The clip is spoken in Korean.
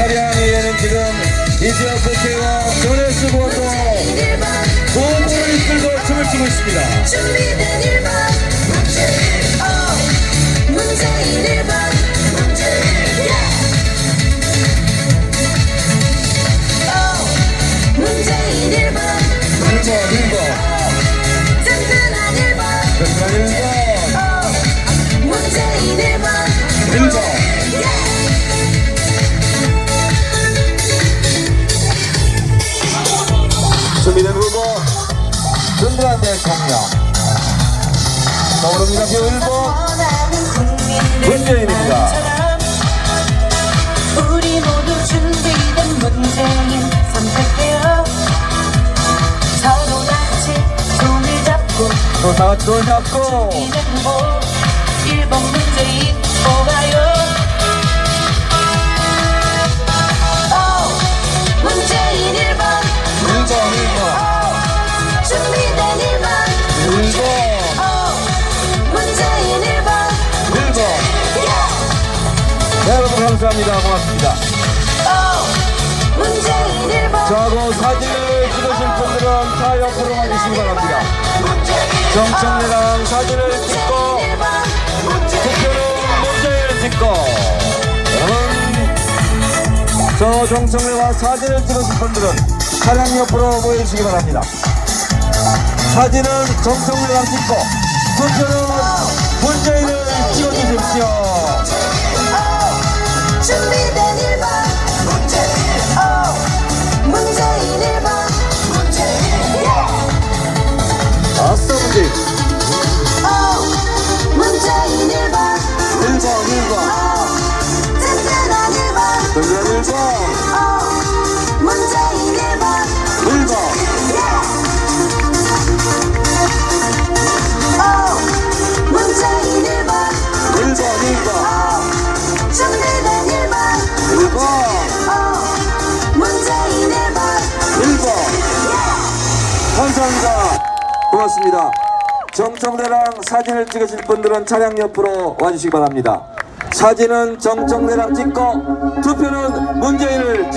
차량에는 지금 국회와 조네스 부원도 고무를 들고 춤을 추고 있습니다. 든든한 대통령 더불어민주당 1번 원하는 국민을 문재인입니다. 우리 모두 준비된 문재인 선택해요 서로 같이 손을 잡고 또 다같이 손 잡고 이는 뭐 1번 문재인 뽑아요 여러분 감사합니다. 고맙습니다. 어, 문재인 1번 자, 그 사진을 찍으실 분들은 다 옆으로 가주시기 바랍니다. 정청래랑 사진을 찍고 투표는 문재인을 찍고 저 정청래와 사진을 찍으실 분들은 차량 옆으로 모여주시기 바랍니다. 사진은 정청래랑 찍고 투표는 1번 정면 1번 어 문재인 1번 1번 어 문재인 1번 1번 1번 어 준비된 1번 1번 어 문재인 1번 1번 감사합니다. 고맙습니다. 정청래랑 사진을 찍으실 분들은 차량 옆으로 와주시기 바랍니다 사진은 정청래랑 찍고 투표는 문재인을